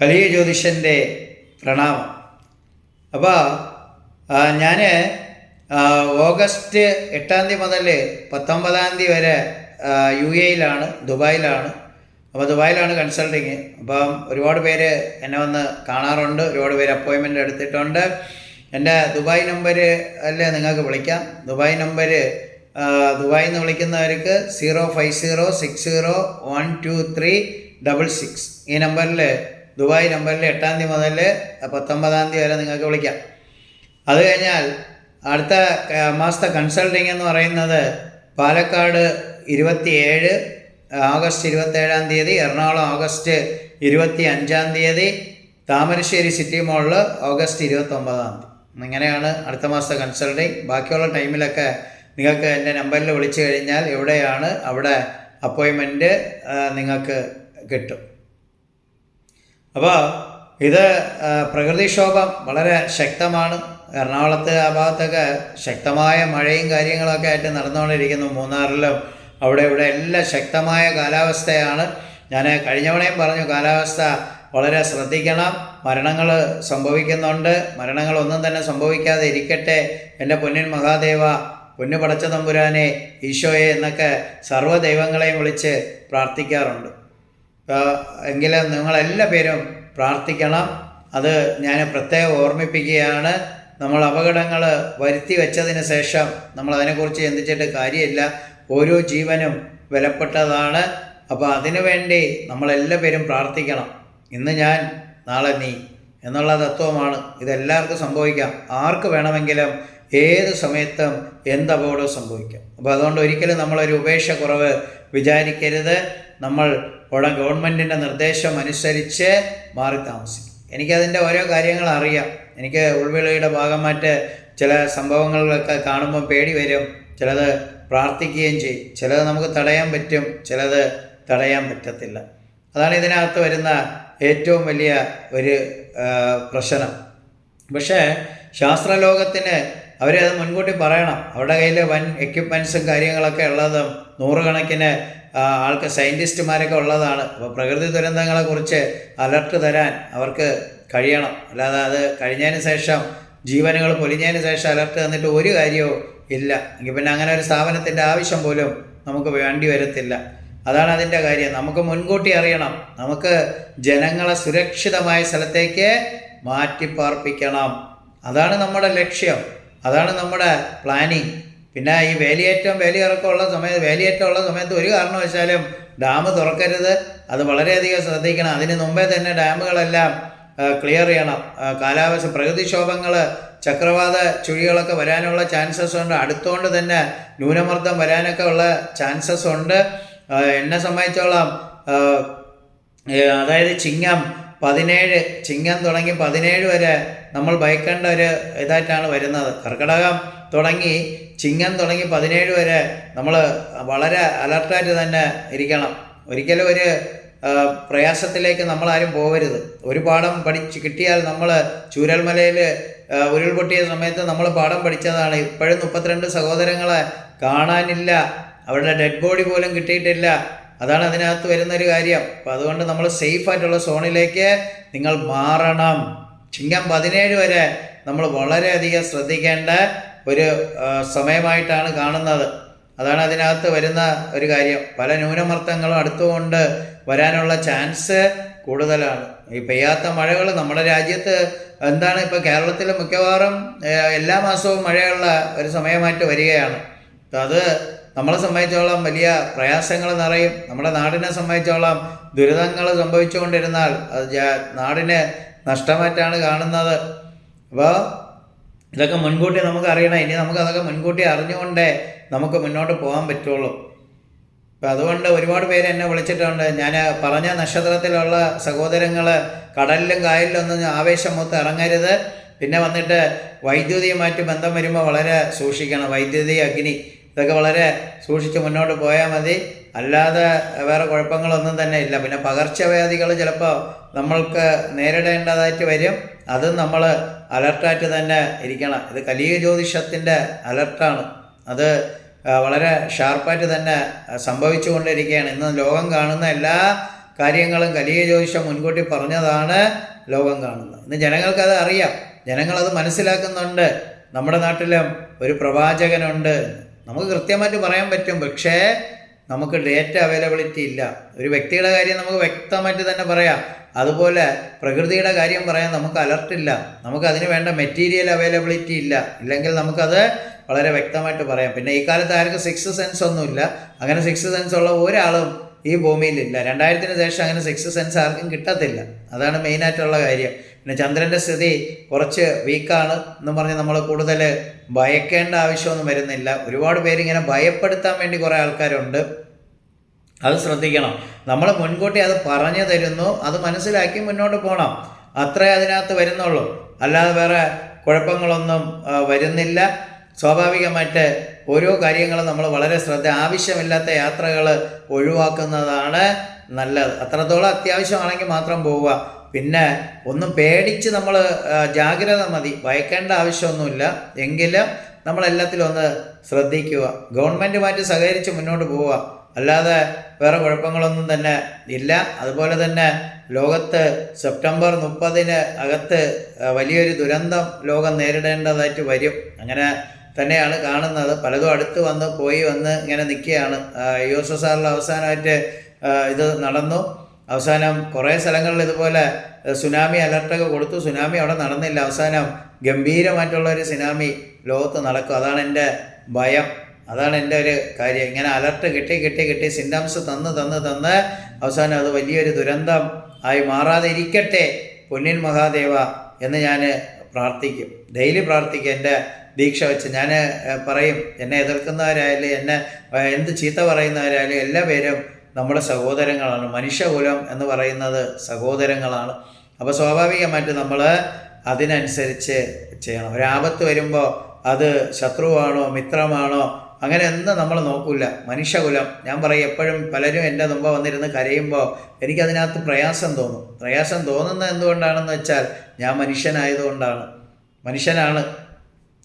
കലിയ ജ്യോതിഷന്റെ പ്രണാമം അപ്പോൾ ഞാൻ ഓഗസ്റ്റ് എട്ടാം തീയതി മുതൽ പത്തൊമ്പതാം തീയതി വരെ യു എയിലാണ് ദുബായിലാണ്. അപ്പോൾ ദുബായിലാണ് കൺസൾട്ടിങ്. അപ്പം ഒരുപാട് പേര് എന്നെ വന്ന് കാണാറുണ്ട്. ഒരുപാട് പേര് അപ്പോയിൻമെന്റ് എടുത്തിട്ടുണ്ട്. എന്റെ ദുബായ് നമ്പർ അല്ലേ നിങ്ങൾക്ക് വിളിക്കാം. ദുബായ് നമ്പർ ദുബായിൽ നിന്ന് വിളിക്കുന്നവർക്ക് zero five zero six zero one two three double six. ഈ നമ്പറിൽ ദുബായ് നമ്പറിൽ എട്ടാം തീയതി മുതൽ പത്തൊമ്പതാം തീയതി വരെ നിങ്ങൾക്ക് വിളിക്കാം. അത് കഴിഞ്ഞാൽ അടുത്ത മാസത്തെ കൺസൾട്ടിങ് എന്ന് പറയുന്നത് പാലക്കാട് ഇരുപത്തിയേഴ് ആഗസ്റ്റ് ഇരുപത്തേഴാം തീയതി എറണാകുളം ഓഗസ്റ്റ് ഇരുപത്തി അഞ്ചാം തീയതി താമരശ്ശേരി സിറ്റി മോളിൽ ഓഗസ്റ്റ് ഇരുപത്തൊമ്പതാം തീയതി. ഇങ്ങനെയാണ് അടുത്ത മാസത്തെ കൺസൾട്ടിങ് ബാക്കിയുള്ള ടൈമിലൊക്കെ നിങ്ങൾക്ക് എന്റെ നമ്പറിൽ വിളിച്ചു കഴിഞ്ഞാൽ എവിടെയാണ് അവിടെ അപ്പോയിൻമെന്റ് നിങ്ങൾക്ക് കിട്ടും. അപ്പോൾ ഇത് പ്രകൃതിക്ഷോഭം വളരെ ശക്തമാണ്. എറണാകുളത്ത് ആ ഭാഗത്തൊക്കെ ശക്തമായ മഴയും കാര്യങ്ങളൊക്കെ ആയിട്ട് നടന്നുകൊണ്ടിരിക്കുന്നു മൂന്നാറിലും. അവിടെ ഇവിടെ എല്ലാം ശക്തമായ കാലാവസ്ഥയാണ്. ഞാൻ കഴിഞ്ഞവണയും പറഞ്ഞു കാലാവസ്ഥ വളരെ ശ്രദ്ധിക്കണം. മരണങ്ങൾ സംഭവിക്കുന്നുണ്ട്. മരണങ്ങളൊന്നും തന്നെ സംഭവിക്കാതെ ഇരിക്കട്ടെ. എന്റെ പൊന്നിൻ മഹാദേവ പൊന്നു പടച്ച തമ്പുരാനെ ഈശോയെ എന്നൊക്കെ സർവ ദൈവങ്ങളെയും വിളിച്ച് പ്രാർത്ഥിക്കാറുണ്ട്. എങ്കിലും നിങ്ങളെല്ലാ പേരും പ്രാർത്ഥിക്കണം. അത് ഞാൻ പ്രത്യേകം ഓർമ്മിപ്പിക്കുകയാണ്. നമ്മൾ അപകടങ്ങൾ വരുത്തി വെച്ചതിന് ശേഷം നമ്മൾ അതിനെക്കുറിച്ച് ചിന്തിച്ചിട്ട് കാര്യമില്ല. ഓരോ ജീവനും വിലപ്പെട്ടതാണ്. അപ്പോൾ അതിനുവേണ്ടി നമ്മളെല്ലാ പേരും പ്രാർത്ഥിക്കണം. ഇന്ന് ഞാൻ നാളെ നീ എന്നുള്ള തത്വമാണ് ഇതെല്ലാവർക്കും സംഭവിക്കാം. ആർക്ക് വേണമെങ്കിലും ഏത് സമയത്തും എന്ത് അപകടവും സംഭവിക്കാം. അപ്പോൾ അതുകൊണ്ട് ഒരിക്കലും നമ്മളൊരു ഉപേക്ഷ കുറവ് വിചാരിക്കരുത്. നമ്മൾ ഉടൻ ഗവൺമെന്റിന്റെ നിർദ്ദേശം അനുസരിച്ച് മാറി താമസിക്കും. എനിക്കതിന്റെ ഓരോ കാര്യങ്ങൾ അറിയാം. എനിക്ക് ഉൾവിളയുടെ ഭാഗമായിട്ട് ചില സംഭവങ്ങളിലൊക്കെ കാണുമ്പോൾ പേടി വരും. ചിലത് പ്രാർത്ഥിക്കുകയും ചെയ്യും. ചിലത് നമുക്ക് തടയാൻ പറ്റും. ചിലത് തടയാൻ പറ്റത്തില്ല. അതാണ് ഇതിനകത്ത് വരുന്ന ഏറ്റവും വലിയ ഒരു പ്രശ്നം. പക്ഷേ ശാസ്ത്രലോകത്തിന് അവരത് മുൻകൂട്ടി പറയണം. അവരുടെ കയ്യിൽ വൻ എക്യുപ്മെൻസും കാര്യങ്ങളൊക്കെ ഉള്ളതും നൂറുകണക്കിന് ആൾക്ക് സയന്റിസ്റ്റുമാരൊക്കെ ഉള്ളതാണ്. അപ്പോൾ പ്രകൃതി ദുരന്തങ്ങളെക്കുറിച്ച് അലർട്ട് തരാൻ അവർക്ക് കഴിയണം. അല്ലാതെ അത് കഴിഞ്ഞതിന് ശേഷം ജീവനുകൾ പൊലിഞ്ഞതിന് ശേഷം അലർട്ട് തന്നിട്ട് ഒരു കാര്യവും ഇല്ല. എങ്കിൽ പിന്നെ അങ്ങനെ ഒരു സ്ഥാപനത്തിന്റെ ആവശ്യം പോലും നമുക്ക് വേണ്ടി വരത്തില്ല. അതാണ് അതിന്റെ കാര്യം. നമുക്ക് മുൻകൂട്ടി അറിയണം. നമുക്ക് ജനങ്ങളെ സുരക്ഷിതമായ സ്ഥലത്തേക്ക് മാറ്റിപ്പാർപ്പിക്കണം. അതാണ് നമ്മുടെ ലക്ഷ്യം. അതാണ് നമ്മുടെ പ്ലാനിങ്. പിന്നെ ഈ വേലിയേറ്റം വേലിയിറക്കമുള്ള സമയത്ത് വേലിയേറ്റം ഉള്ള സമയത്ത് ഒരു കാരണവശാലും ഡാം തുറക്കരുത്. അത് വളരെയധികം ശ്രദ്ധിക്കണം. അതിന് മുമ്പേ തന്നെ ഡാമുകളെല്ലാം ക്ലിയർ ചെയ്യണം. കാലാവസ്ഥ പ്രകൃതിക്ഷോഭങ്ങൾ ചക്രവാത ചുഴികളൊക്കെ വരാനുള്ള ചാൻസസ് ഉണ്ട്. അടുത്തുകൊണ്ട് തന്നെ ന്യൂനമർദ്ദം വരാനൊക്കെ ഉള്ള ചാൻസസ് ഉണ്ട്. എന്നെ സംബന്ധിച്ചോളം അതായത് ചിങ്ങം പതിനേഴ് ചിങ്ങം തുടങ്ങി പതിനേഴ് വരെ നമ്മൾ ഭയക്കേണ്ട ഒരു ഇതായിട്ടാണ് വരുന്നത്. കർക്കിടകം തുടങ്ങി ചിങ്ങം തുടങ്ങി പതിനേഴ് വരെ നമ്മൾ വളരെ അലർട്ടായിട്ട് തന്നെ ഇരിക്കണം. ഒരിക്കലും ഒരു പ്രയാസത്തിലേക്ക് നമ്മളാരും പോകരുത് ഒരു പാഠം പഠിച്ച് കിട്ടിയാൽ നമ്മൾ ചൂരൽമലയിൽ ഉരുൾപൊട്ടിയ സമയത്ത് നമ്മൾ പാഠം പഠിച്ചതാണ്. ഇപ്പോഴും മുപ്പത്തിരണ്ട് സഹോദരങ്ങളെ കാണാനില്ല. അവരുടെ ഡെഡ് ബോഡി പോലും കിട്ടിയിട്ടില്ല. അതാണ് അതിനകത്ത് വരുന്നൊരു കാര്യം. അപ്പം അതുകൊണ്ട് നമ്മൾ സേഫ് ആയിട്ടുള്ള സോണിലേക്ക് നിങ്ങൾ മാറണം. ചിങ്ങം പതിനേഴ് വരെ നമ്മൾ വളരെയധികം ശ്രദ്ധിക്കേണ്ട ഒരു സമയമായിട്ടാണ് കാണുന്നത്. അതാണ് അതിനകത്ത് വരുന്ന ഒരു കാര്യം. പല ന്യൂനമർദ്ദങ്ങളും അടുത്തുകൊണ്ട് വരാനുള്ള ചാൻസ് കൂടുതലാണ്. ഈ പെയ്യാത്ത മഴകൾ നമ്മുടെ രാജ്യത്ത് എന്താണ് ഇപ്പോൾ കേരളത്തിൽ മിക്കവാറും എല്ലാ മാസവും മഴയുള്ള ഒരു സമയമായിട്ട് വരികയാണ്. അത് നമ്മളെ സംബന്ധിച്ചോളം വലിയ പ്രയാസങ്ങൾ നിറയും. നമ്മുടെ നാടിനെ സംബന്ധിച്ചോളം ദുരിതങ്ങൾ സംഭവിച്ചുകൊണ്ടിരുന്നാൽ അത് നാടിന് നഷ്ടമായിട്ടാണ് കാണുന്നത്. അപ്പോൾ ഇതൊക്കെ മുൻകൂട്ടി നമുക്ക് അറിയണം ഇനി നമുക്ക് അതൊക്കെ മുൻകൂട്ടി അറിഞ്ഞുകൊണ്ടേ നമുക്ക് മുന്നോട്ട് പോകാൻ പറ്റുള്ളൂ. അപ്പം അതുകൊണ്ട് ഒരുപാട് പേര് എന്നെ വിളിച്ചിട്ടുണ്ട്. ഞാൻ പറഞ്ഞ നക്ഷത്രത്തിലുള്ള സഹോദരങ്ങൾ കടലിലും കായലിലും ഒന്നും ആവേശം മൊത്തം ഇറങ്ങരുത്. പിന്നെ വന്നിട്ട് വൈദ്യുതിയുമായിട്ട് ബന്ധം വരുമ്പോൾ വളരെ സൂക്ഷിക്കണം. വൈദ്യുതി അഗ്നി ഇതൊക്കെ വളരെ സൂക്ഷിച്ച് മുന്നോട്ട് പോയാൽ മതി. അല്ലാതെ വേറെ കുഴപ്പങ്ങളൊന്നും തന്നെ ഇല്ല. പിന്നെ പകർച്ചവ്യാധികൾ ചിലപ്പോൾ നമ്മൾക്ക് നേരിടേണ്ടതായിട്ട് വരും. അതും നമ്മൾ അലർട്ടായിട്ട് തന്നെ ഇരിക്കണം. ഇത് കലിയ ജ്യോതിഷത്തിന്റെ അലർട്ടാണ്. അത് വളരെ ഷാർപ്പായിട്ട് തന്നെ സംഭവിച്ചു സംഭവിച്ചുകൊണ്ടിരിക്കുകയാണ്. ഇന്ന് ലോകം കാണുന്ന എല്ലാ കാര്യങ്ങളും കലിയ ജ്യോതിഷം മുൻകൂട്ടി പറഞ്ഞതാണ് ലോകം കാണുന്നത്. ഇന്ന് ജനങ്ങൾക്കത് അറിയാം. ജനങ്ങളത് മനസ്സിലാക്കുന്നുണ്ട്. നമ്മുടെ നാട്ടിലും ഒരു പ്രവാചകനുണ്ട് നമുക്ക് കൃത്യമായിട്ട് പറയാൻ പറ്റും. പക്ഷേ നമുക്ക് ഡേറ്റ അവൈലബിലിറ്റി ഇല്ല. ഒരു വ്യക്തിയുടെ കാര്യം നമുക്ക് വ്യക്തമായിട്ട് തന്നെ പറയാം. അതുപോലെ പ്രകൃതിയുടെ കാര്യം പറയാൻ നമുക്ക് അലർട്ടില്ല നമുക്ക് അതിന് വേണ്ട മെറ്റീരിയൽ അവൈലബിലിറ്റി ഇല്ല. ഇല്ലെങ്കിൽ നമുക്കത് വളരെ വ്യക്തമായിട്ട് പറയാം. പിന്നെ ഈ കാലത്ത് ആർക്കും സിക്സ് സെൻസ് ഒന്നുമില്ല. അങ്ങനെ സിക്സ് സെൻസ് ഉള്ള ഒരാളും ഈ ഭൂമിയിലില്ല രണ്ടായിരത്തിന് ശേഷം അങ്ങനെ സിക്സ് സെൻസ് ആർക്കും കിട്ടത്തില്ല. അതാണ് മെയിനായിട്ടുള്ള കാര്യം. പിന്നെ ചന്ദ്രന്റെ സ്ഥിതി കുറച്ച് വീക്കാണ് എന്ന് പറഞ്ഞ് നമ്മൾ കൂടുതൽ ഭയക്കേണ്ട ആവശ്യമൊന്നും വരുന്നില്ല. ഒരുപാട് പേരിങ്ങനെ ഭയപ്പെടുത്താൻ വേണ്ടി കുറേ ആൾക്കാരുണ്ട്. അത് ശ്രദ്ധിക്കണം. നമ്മൾ മുൻകൂട്ടി അത് പറഞ്ഞു തരുന്നു. അത് മനസ്സിലാക്കി മുന്നോട്ട് പോകണം അത്രേ അതിനകത്ത് വരുന്നുള്ളൂ. അല്ലാതെ വേറെ കുഴപ്പങ്ങളൊന്നും വരുന്നില്ല. സ്വാഭാവികമായിട്ട് ഓരോ കാര്യങ്ങളും നമ്മൾ വളരെ ശ്രദ്ധ ആവശ്യമില്ലാത്ത യാത്രകൾ ഒഴിവാക്കുന്നതാണ് നല്ലത്. അത്രത്തോളം അത്യാവശ്യമാണെങ്കിൽ മാത്രം പോവുക. പിന്നെ ഒന്നും പേടിച്ച് നമ്മൾ ജാഗ്രത മതി. ഭയക്കേണ്ട ആവശ്യമൊന്നുമില്ല. എങ്കിലും നമ്മളെല്ലാത്തിലും ഒന്ന് ശ്രദ്ധിക്കുക. ഗവൺമെന്റുമായിട്ട് സഹകരിച്ച് മുന്നോട്ട് പോവുക. അല്ലാതെ വേറെ കുഴപ്പങ്ങളൊന്നും തന്നെ ഇല്ല. അതുപോലെ തന്നെ ലോകത്ത് സെപ്റ്റംബർ മുപ്പതിന് അകത്ത് വലിയൊരു ദുരന്തം ലോകം നേരിടേണ്ടതായിട്ട് വരും. അങ്ങനെ തന്നെയാണ് കാണുന്നത്. പലതും അടുത്ത് വന്ന് പോയി വന്ന് ഇങ്ങനെ നിൽക്കുകയാണ്. യു എസ് എസ് ആറിൽ അവസാനമായിട്ട് ഇത് നടന്നു. അവസാനം കുറേ സ്ഥലങ്ങളിൽ ഇതുപോലെ സുനാമി അലർട്ടൊക്കെ കൊടുത്തു. സുനാമി അവിടെ നടന്നില്ല. അവസാനം ഗംഭീരമായിട്ടുള്ള ഒരു സുനാമി ലോകത്ത് നടക്കും. അതാണ് എന്റെ ഭയം. അതാണ് എന്റെ ഒരു കാര്യം. ഇങ്ങനെ അലർട്ട് കിട്ടി കിട്ടി കിട്ടി സിൻഡംസ് തന്ന് തന്ന് തന്ന് അവസാനം അത് വലിയൊരു ദുരന്തം ആയി മാറാതെ ഇരിക്കട്ടെ പൊന്നിൻ മഹാദേവ എന്ന് ഞാൻ പ്രാർത്ഥിക്കും. ഡെയിലി പ്രാർത്ഥിക്കും എന്റെ ദീക്ഷ വെച്ച്. ഞാൻ പറയും എന്നെ എതിർക്കുന്നവരായാലും എന്നെ എന്ത് ചീത്ത പറയുന്നവരായാലും എല്ലാ പേരും നമ്മുടെ സഹോദരങ്ങളാണ്. മനുഷ്യകുലം എന്ന് പറയുന്നത് സഹോദരങ്ങളാണ്. അപ്പോൾ സ്വാഭാവികമായിട്ട് നമ്മൾ അതിനനുസരിച്ച് ചെയ്യണം. ഒരാപത്ത് വരുമ്പോൾ അത് ശത്രുവാണോ മിത്രമാണോ അങ്ങനെ ഒന്നും നമ്മൾ നോക്കില്ല മനുഷ്യകുലം. ഞാൻ പറയും എപ്പോഴും പലരും എന്റെ മുമ്പ് വന്നിരുന്ന് കരയുമ്പോൾ എനിക്കതിനകത്ത് പ്രയാസം തോന്നും. പ്രയാസം തോന്നുന്നത് എന്തുകൊണ്ടാണെന്ന് വെച്ചാൽ ഞാൻ മനുഷ്യനായതുകൊണ്ടാണ്. മനുഷ്യനാണ്.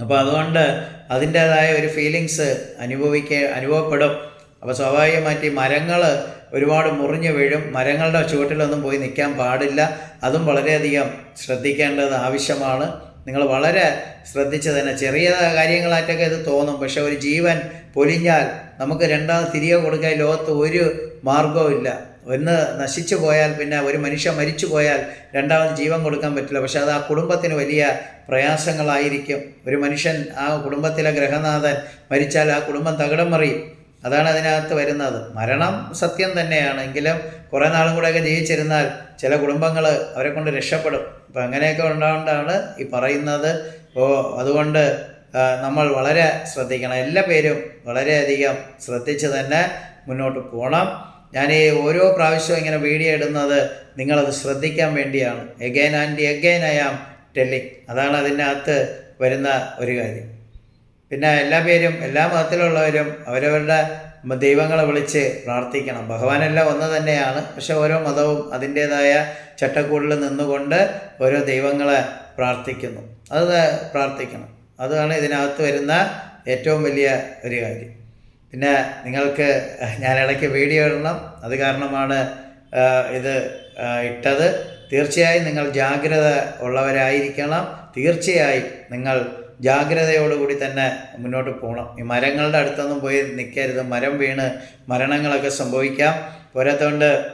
അപ്പോൾ അതുകൊണ്ട് അതിന്റേതായ ഒരു ഫീലിങ്സ് അനുഭവിക്ക അനുഭവപ്പെടും. അപ്പോൾ സ്വാഭാവികമായിട്ട് ഈ മരങ്ങൾ ഒരുപാട് മുറിഞ്ഞു വീഴും. മരങ്ങളുടെ ചുവട്ടിലൊന്നും പോയി നിൽക്കാൻ പാടില്ല. അതും വളരെയധികം ശ്രദ്ധിക്കേണ്ടത് ആവശ്യമാണ്. നിങ്ങൾ വളരെ ശ്രദ്ധിച്ച് തന്നെ ചെറിയ കാര്യങ്ങളായിട്ടൊക്കെ ഇത് തോന്നും. പക്ഷെ ഒരു ജീവൻ പൊലിഞ്ഞാൽ നമുക്ക് രണ്ടാമത് തിരികെ കൊടുക്കാൻ ലോകത്ത് ഒരു മാർഗവും ഇല്ല. ഒന്ന് നശിച്ചു പോയാൽ പിന്നെ ഒരു മനുഷ്യൻ മരിച്ചു പോയാൽ രണ്ടാമത് ജീവൻ കൊടുക്കാൻ പറ്റില്ല. പക്ഷെ അത് ആ കുടുംബത്തിന് വലിയ പ്രയാസങ്ങളായിരിക്കും. ഒരു മനുഷ്യൻ ആ കുടുംബത്തിലെ ഗ്രഹനാഥൻ മരിച്ചാൽ ആ കുടുംബം തകിടം മറിയും. അതാണ് അതിനകത്ത് വരുന്നത്. മരണം സത്യം തന്നെയാണ്. എങ്കിലും കുറേ നാളും കൂടെയൊക്കെ ജീവിച്ചിരുന്നാൽ ചില കുടുംബങ്ങൾ അവരെ കൊണ്ട് രക്ഷപ്പെടും. അപ്പം അങ്ങനെയൊക്കെ ഉണ്ടാകൊണ്ടാണ് ഈ പറയുന്നത്. അപ്പോൾ അതുകൊണ്ട് നമ്മൾ വളരെ ശ്രദ്ധിക്കണം. എല്ലാ പേരും വളരെയധികം ശ്രദ്ധിച്ച് തന്നെ മുന്നോട്ട് പോകണം ഞാൻ ഈ ഓരോ പ്രാവശ്യവും ഇങ്ങനെ വീഡിയോ ഇടുന്നത് നിങ്ങളത് ശ്രദ്ധിക്കാൻ വേണ്ടിയാണ്. Again and again I am telling അതാണ് അതിനകത്ത് വരുന്ന ഒരു കാര്യം. പിന്നെ എല്ലാ പേരും എല്ലാ മതത്തിലുള്ളവരും അവരവരുടെ ദൈവങ്ങളെ വിളിച്ച് പ്രാർത്ഥിക്കണം. ഭഗവാനെല്ലാം ഒന്ന് തന്നെയാണ്. പക്ഷെ ഓരോ മതവും അതിന്റേതായ ചട്ടക്കൂടിൽ നിന്നുകൊണ്ട് ഓരോ ദൈവങ്ങളെ പ്രാർത്ഥിക്കുന്നു. അത് പ്രാർത്ഥിക്കണം. അതാണ് ഇതിനകത്ത് വരുന്ന ഏറ്റവും വലിയ ഒരു കാര്യം. പിന്നെ നിങ്ങൾക്ക് ഞാൻ ഇടയ്ക്ക് വീഡിയോ ഇടണം. അത് കാരണമാണ് ഇത് ഇട്ടത്. തീർച്ചയായും നിങ്ങൾ ജാഗ്രത ഉള്ളവരായിരിക്കണം. തീർച്ചയായും നിങ്ങൾ ജാഗ്രതയോടുകൂടി തന്നെ മുന്നോട്ട് പോകണം ഈ മരങ്ങളുടെ അടുത്തൊന്നും പോയി നിൽക്കരുത് മരം വീണ് മരണങ്ങളൊക്കെ സംഭവിക്കാം. പോരാത്തതുകൊണ്ട്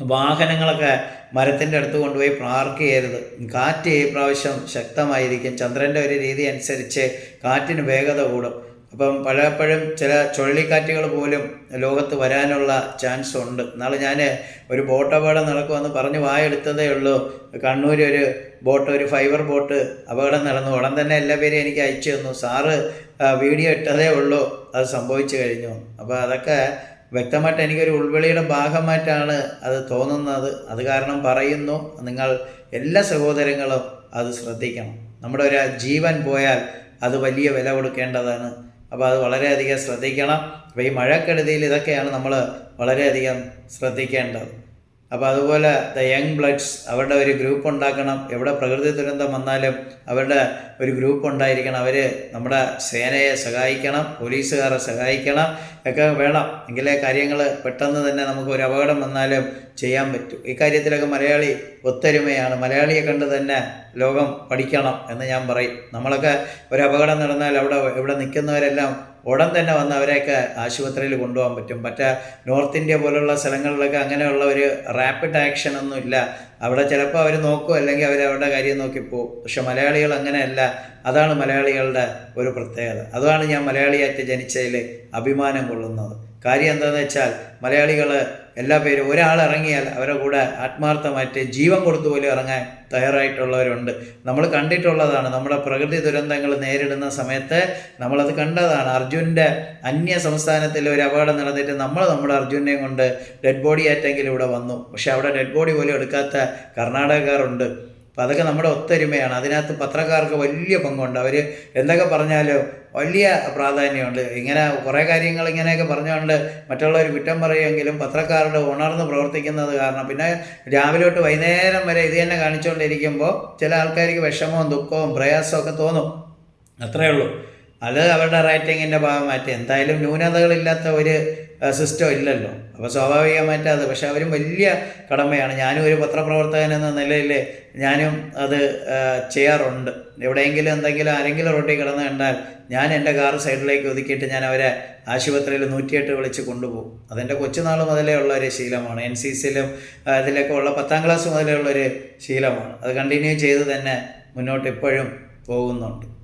വാഹനങ്ങളൊക്കെ മരത്തിന്റെ അടുത്ത് കൊണ്ടുപോയി പാർക്ക് ചെയ്യരുത് കാറ്റ് ഈ പ്രാവശ്യം ശക്തമായിരിക്കും. ചന്ദ്രന്റെ ഒരു രീതി അനുസരിച്ച് കാറ്റിന് വേഗത കൂടും. അപ്പം പലപ്പോഴും ചില ചുഴലിക്കാറ്റുകൾ പോലും ലോകത്ത് വരാനുള്ള ചാൻസ് ഉണ്ട്. എന്നാൽ ഞാൻ ഒരു ബോട്ട് നടക്കുമെന്ന് പറഞ്ഞ് വായെടുത്തതേ ഉള്ളൂ. കണ്ണൂർ ഒരു ബോട്ട് ഒരു ഫൈബർ ബോട്ട് അപകടം നടന്നു. ഉടൻ തന്നെ എല്ലാ പേരും എനിക്ക് അയച്ചു തന്നു. സാറ് വീഡിയോ ഇട്ടതേ ഉള്ളൂ. അത് സംഭവിച്ചു കഴിഞ്ഞു. അപ്പോൾ അതൊക്കെ വ്യക്തമായിട്ട് എനിക്കൊരു ഉൾവിളിയുടെ ഭാഗമായിട്ടാണ് അത് തോന്നുന്നത്. അത് കാരണം പറയുന്നു നിങ്ങൾ എല്ലാ സഹോദരങ്ങളും അത് ശ്രദ്ധിക്കണം. നമ്മുടെ ഒരു ജീവൻ പോയാൽ അത് വലിയ വില കൊടുക്കേണ്ടതാണ്. അപ്പോൾ അത് വളരെയധികം ശ്രദ്ധിക്കണം. അപ്പോൾ ഈ മഴക്കെടുതിയിൽ ഇതൊക്കെയാണ് നമ്മൾ വളരെയധികം ശ്രദ്ധിക്കേണ്ടത്. അപ്പോൾ അതുപോലെ ദ യങ് ബ്ലഡ്സ് അവരുടെ ഒരു ഗ്രൂപ്പ് ഉണ്ടാക്കണം. എവിടെ പ്രകൃതി ദുരന്തം വന്നാലും അവരുടെ ഒരു ഗ്രൂപ്പ് ഉണ്ടായിരിക്കണം. അവർ നമ്മുടെ സേനയെ സഹായിക്കണം പോലീസുകാരെ സഹായിക്കണം ഒക്കെ വേണം. എങ്കിലേ കാര്യങ്ങൾ പെട്ടെന്ന് തന്നെ നമുക്ക് ഒരു അപകടം വന്നാലും ചെയ്യാൻ പറ്റും. ഇക്കാര്യത്തിലൊക്കെ മലയാളി ഒത്തൊരുമയാണ്. മലയാളിയെ കണ്ട് തന്നെ ലോകം പഠിക്കണം എന്ന് ഞാൻ പറയും. നമ്മളൊക്കെ ഒരു അപകടം നടന്നാൽ അവിടെ ഇവിടെ നിൽക്കുന്നവരെല്ലാം ഉടൻ തന്നെ വന്ന് അവരെയൊക്കെ ആശുപത്രിയിൽ കൊണ്ടുപോകാൻ പറ്റും. മറ്റേ നോർത്ത് ഇന്ത്യ പോലുള്ള സ്ഥലങ്ങളിലൊക്കെ അങ്ങനെയുള്ള ഒരു റാപ്പിഡ് ആക്ഷൻ ഒന്നും ഇല്ല. അവിടെ ചിലപ്പോൾ അവർ നോക്കും അല്ലെങ്കിൽ അവർ അവരുടെ കാര്യം നോക്കി പോകും പക്ഷെ മലയാളികൾ അങ്ങനെയല്ല. അതാണ് മലയാളികളുടെ ഒരു പ്രത്യേകത. അതാണ് ഞാൻ മലയാളിയായിട്ട് ജനിച്ചതിൽ അഭിമാനം കൊള്ളുന്നത്. കാര്യം എന്താണെന്ന് വെച്ചാൽ മലയാളികൾ എല്ലാ പേരും ഒരാൾ ഇറങ്ങിയാൽ അവരുടെ കൂടെ ആത്മാർത്ഥമായിട്ട് ജീവൻ കൊടുത്തു പോലും ഇറങ്ങാൻ തയ്യാറായിട്ടുള്ളവരുണ്ട്. നമ്മൾ കണ്ടിട്ടുള്ളതാണ് നമ്മുടെ പ്രകൃതി ദുരന്തങ്ങൾ നേരിടുന്ന സമയത്ത് നമ്മളത് കണ്ടതാണ്. അർജുന്റെ അന്യ സംസ്ഥാനത്തിൽ ഒരു അപകടം നടന്നിട്ട് നമ്മൾ നമ്മുടെ അർജുനെയും കൊണ്ട് ഡെഡ് ബോഡി ആയിട്ടെങ്കിലും ഇവിടെ വന്നു. പക്ഷെ അവിടെ ഡെഡ് ബോഡി പോലും എടുക്കാത്ത കർണാടകക്കാരുണ്ട്. അപ്പം അതൊക്കെ നമ്മുടെ ഒത്തൊരുമയാണ്. അതിനകത്ത് പത്രക്കാർക്ക് വലിയ പങ്കുണ്ട്. അവർ എന്തൊക്കെ പറഞ്ഞാലും വലിയ പ്രാധാന്യമുണ്ട്. ഇങ്ങനെ കുറേ കാര്യങ്ങൾ ഇങ്ങനെയൊക്കെ പറഞ്ഞുകൊണ്ട് മറ്റുള്ളവർ കുറ്റം പറയുമെങ്കിലും പത്രക്കാരുടെ ഉണർന്ന് പ്രവർത്തിക്കുന്നത് കാരണം പിന്നെ രാവിലെ തൊട്ട് വൈകുന്നേരം വരെ ഇത് തന്നെ കാണിച്ചുകൊണ്ടിരിക്കുമ്പോൾ ചില ആൾക്കാർക്ക് വിഷമവും ദുഃഖവും പ്രയാസവും ഒക്കെ തോന്നും. അത്രയേ ഉള്ളൂ. അത് അവരുടെ റൈറ്റിങ്ങിന്റെ ഭാഗമായിട്ട് എന്തായാലും ന്യൂനതകളില്ലാത്ത ഒരു സിസ്റ്റം ഇല്ലല്ലോ. അപ്പോൾ സ്വാഭാവികമായിട്ട് അത്. പക്ഷെ അവരും വലിയ കടമയാണ്. ഞാനും ഒരു പത്രപ്രവർത്തകൻ എന്ന നിലയിൽ ഞാനും അത് ചെയ്യാറുണ്ട്. എവിടെയെങ്കിലും എന്തെങ്കിലും ആരെങ്കിലും റോട്ടിൽ കിടന്ന് കണ്ടാൽ ഞാൻ എന്റെ കാർ സൈഡിലേക്ക് ഒതുക്കിയിട്ട് ഞാൻ അവരെ ആശുപത്രിയിൽ നൂറ്റിയെട്ട് വിളിച്ച് കൊണ്ടുപോകും. അതെന്റെ കൊച്ചുനാൾ മുതലേ ഉള്ള ഒരു ശീലമാണ്. എൻ സി സിയിലും ഇതിലൊക്കെ ഉള്ള പത്താം ക്ലാസ് മുതലേ ഉള്ളൊരു ശീലമാണ്. അത് കണ്ടിന്യൂ ചെയ്ത് തന്നെ മുന്നോട്ട് ഇപ്പോഴും പോകുന്നുണ്ട്.